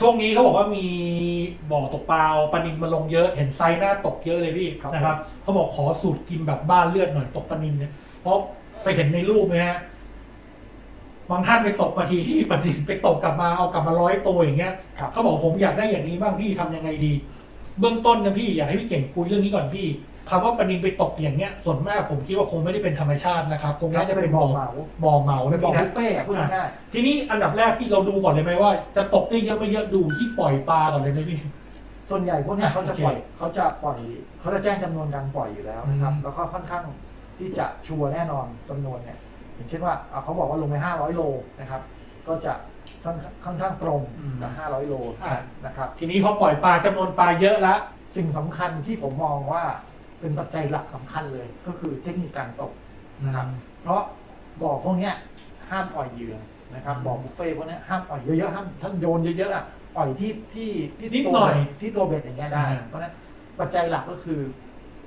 ช่วงนี้เขาบอกว่ามีบ่อตกปลาเอาปลานินมาลงเยอะเห็นไซส์หน้าตกเยอะเลยพี่ครับ นะครับเขาบอกขอสูตรกินแบบบ้านเลือดหน่อยตกปลานินเนี่ยเพราะไปเห็นในรูปไหมฮะบางท่านไปตกมาทีที่ปลานินไปตกกลับมาเอากลับมาร้อยตัวอย่างเงี้ยครับ เขาบอกผมอยากได้อย่างนี้บ้างพี่ทำยังไงดี เบื้องต้นนะพี่อยากให้พี่เก่งคุยเรื่องนี้ก่อนพี่ คำว่าปลานินไปตกอย่างเงี้ย ส่วนมากผมคิดว่าคงไม่ได้เป็นธรรมชาตินะครับ คงน่าจะเป็นบ่บ่ออเหมาบ่อเหมานะบ่อพี่บุนะฟเฟ่ต์อะพูดง่ายทีนี้อันดับแรกที่เราดูก่อนเลยไหมว่า จะตกได้เยอะไม่เยอะดูที่ปล่อยปลาก่อนเลยไหมพี่ ๆส่วนใหญ่พวกเนี้ยอะเขาจะโอเคปล่อยเขาจะปล่อยเขาจะแจ้งจำนวนการปล่อยอยู่แล้วนะครับ อืม แล้วก็ค่อนข้างที่จะชัวร์แน่นอนจำนวนเนี่ยอย่างเช่นว่าอะเขาบอกว่าลงไป500 โลนะครับ ก็จะค่อนค่อนข้างตรงกับ500 โลอะนะครับ ทีนี้พอปล่อยปลาจำนวนปลาเยอะละ สิ่งสำคัญที่ผมมองว่า เป็นปัจจัยหลักสำคัญเลย ก็คือเทคนิคการตกนะครับ เพราะบ่อพวกเนี้ยห้ามปล่อยเหยื่อนะครับอืมบ่อบุฟเฟ่ต์พวกเนี้ยห้ามปล่อยเยอะๆห้ามท่านโยนเยอะๆอะปล่อยที่ที่ที่นิดตัวหน่อย ที่ตัวเบ็ดอย่างเงี้ยได้อ่าเพราะฉะนั้นปัจจัยหลักก็คือ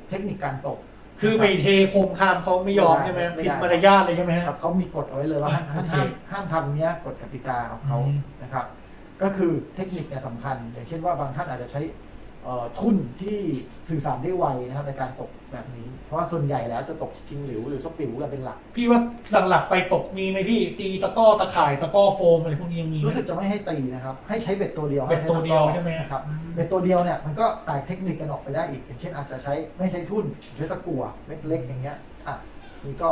เทคนิคการตก คือไปเทโคมคามเขาไม่ยอมใช่ไหมไม่ได้ผิดมารยาทเลยใช่ไหมคฮะรับเขามีกฎเอาไว้เลยว่าอ่าห้ามโอเคห้ามห้ามทำเนี้ยกฎกติกาของเขาอืมนะครับ ก็คือเทคนิคเนี่ยสำคัญ อย่างเช่นว่าบางท่านอาจจะใช้เอ่อ ทุ่นที่สื่อสารได้ไวนะครับในการตกแบบนี้ เพราะว่าส่วนใหญ่แล้วจะตกชิงหลิวหรือสปิวกันเป็นหลัก พี่ว่าหลักๆไปตกมีไหมพี่ตีตะกร้อตะข่ายตะกร้อโฟมอะไรพวกนี้ยังมีไหม รู้สึกจะไม่ให้ตีนะครับ ให้ใช้เบ็ดตัวเดียวเบ็ดตัวเดียวใช่ไหม ครับเบ็ดตัวเดียวเนี่ยมันก็แตกเทคนิคกันออกไปได้อีกอย่างเช่นอาจจะใช้ไม่ใช้ทุ่นใช้ตะกั่วเม็ดเล็กอย่างเงี้ยอะ นี่ก็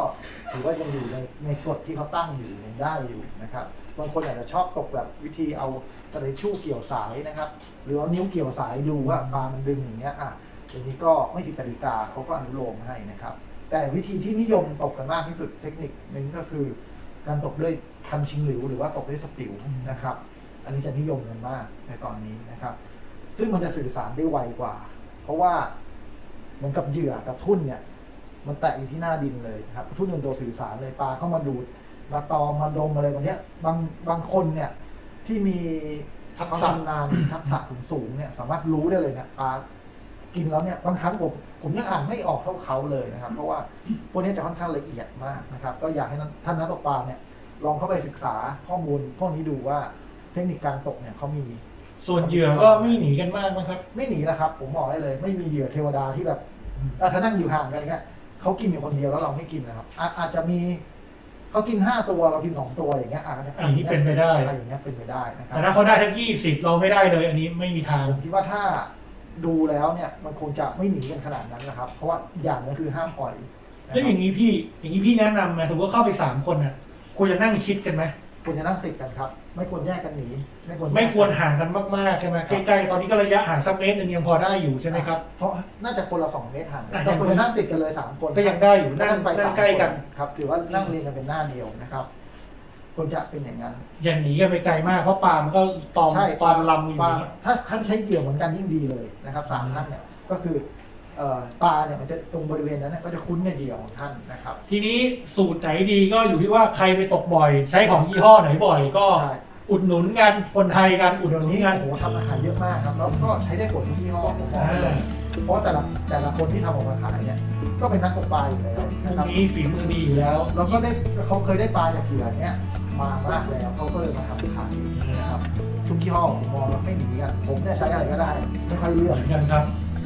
ถือว่ายังอยู่ในในกฎที่เขาตั้งอยู่ยังได้อยู่นะครับบางคนอาจจะชอบตกแบบวิธีเอากระดาษชู่เกี่ยวสายนะครับ หรือเอานิ้วเกี่ยวสายดูว่าปลามันดึงอย่างเงี้ยอะอย่างนี้ก็ไม่ผิดกติกาเขาก็อนุโลมให้นะครับ แต่วิธีที่นิยมตกกันมากที่สุดเทคนิคหนึ่งก็คือ การตกด้วยคันชิงหลิวหรือว่าตกด้วยสปิวนะครับ อันนี้จะนิยมกันมากในตอนนี้นะครับ ซึ่งมันจะสื่อสารได้ไวกว่า เพราะว่าเหมือนกับเหยื่อกับทุ่นเนี่ย มันแตะอยู่ที่หน้าดินเลยครับทุ่นเป็นตัวสื่อสารเลยปลาเข้ามาดูดมาตอมมาดมอะไรตรงเนี้ยบางบางคนเนี่ยที่มีทักความษะชำนาญทักษะสูงๆเนี่ยสามารถรู้ได้เลยเนี่ยปลากินแล้วเนี่ยบางครั้งผมผมยังอ่านไม่ออกเท่าเขาเลยนะครับ เพราะว่าพวกนี้จะค่อนข้างละเอียดมากนะครับ ก็อยากให้ท่านนักตกปลาเนี่ยลองเข้าไปศึกษาข้อมูลพวกนี้ดูว่าเทคนิคการตกเนี่ยเขามี ส่วนเหยื่อก็ไม่หนีกันมากมั้งครับ ไม่หนีแล้วครับ ผมบอกได้เลย ไม่มีเหยื่อเทวดาที่แบบอะถ้านั่งอยู่ห่างกันอย่างเงี้ย เขากินอยู่คนเดียวแล้วเราไม่กินนะครับอะอาจจะมีเขากินห้าตัวเรากินสองตัวอย่างเงี้ยอะอันนี้เป็นไปได้ อะไรอย่างเงี้ยเป็นไปได้นะครัแต่ถ้าเขาได้ทั้งยี่สิบเราไม่ได้เลย อันนี้ไม่มีทาง ผมคิดว่าถ้าดูแล้วเนี่ยมันคงจะไม่หนีกันขนาดนั้นนะครับ เพราะว่าอย่างนึงคือห้ามปล่อยนะคแล้วรับอย่างนี้พี่ อย่างนี้พี่แนะนำไหมถือว่าเข้าไปสามคนน่ะควรจะนั่งชิดกันไหม ควรจะนั่งติดกันครับ ไม่ควรแยกกันหนีไม่ควรแยกไม่ควรห่างกันมากๆใช่ไหมใกล้ๆตอนนี้ก็ระยะห่างสักเมตรหนึ่งยังพอได้อยู่ใช่ไหมครับ เพราะน่าจะคนละสองเมตรห่างกันอะแต่ควรจะนั่งติดกันเลยสามคนก็ยังได้อยู่นั่งนั่งไปนั่สางมใกล้กันครับถือว่านั่งเรียงกันเป็นหน้าเดียวนะครับควรจะเป็นอย่างนั้น อย่าหนีกันไปไกลมากเพราะปลามันก็ตอมใช่ตอมลำอยู่ปลาอย่างนี้ถ้าท่านใช้เหยื่อเหมือนกันยิ่งดีเลยนะครับสามท่านเนี่ยก็คือเอ่อ ปลาเนี่ยมันจะตรงบริเวณนั้นเนยก็จะคุ้นกับเหยื่อของท่านนะครับ ทีนี้สูตรไหนดีก็อยู่ที่ว่าใครไปตกบ่อย ใช้ของยี่ห้อไหนบ่อยก็ใช่อุดหนุนกันคนไทยกันอุดหเดี๋ยวนุนนี้กันโอ้โหทำอาหารเยอะมากครับแล้วก็ใช้ได้ผลทุกยี่ห้อผมบอกเลยเพราะแต่ละแต่ละคนที่ทำออกมาขายเนี่ยก็เป็นนักตกปลาอยู่แล้วพวนะกครับนี้ฝีมือดีอยู่แล้วเราก็ได้เขาเคยได้ปลาจากเหยื่อเนี่ยมามากแล้วเขาก็เลยมาทำขายนะครับทุกยี่ห้อผมมองแล้วไม่หนีกันผมเนี่ยใช้อะไรก็ได้ไม่ค่อยเลืเหอก มือนกันครับน